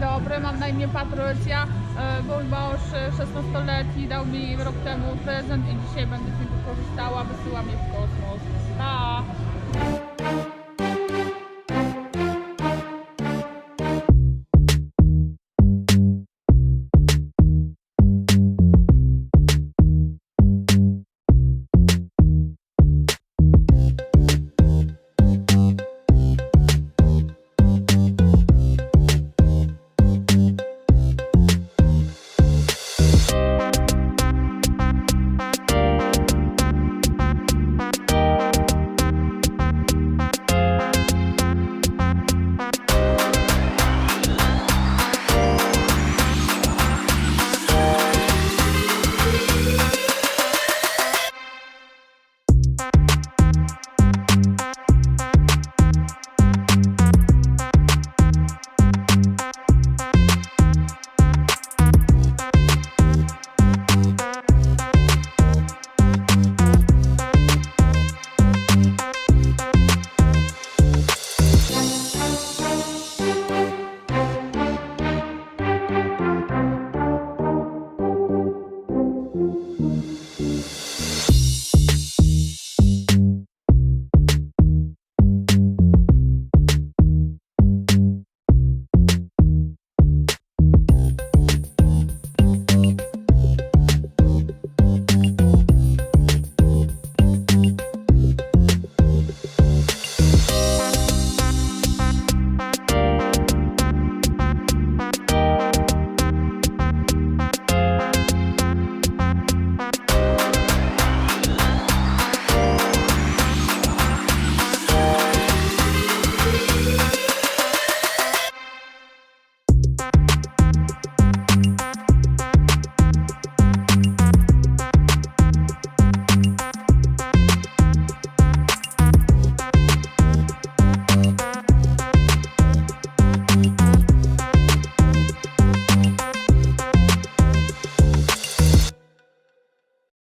dobry, mam na imię Patrycja. Mój mąż 16-letni dał mi rok temu prezent i dzisiaj będę z nim korzystała, wysyła mnie w kosmos. Pa!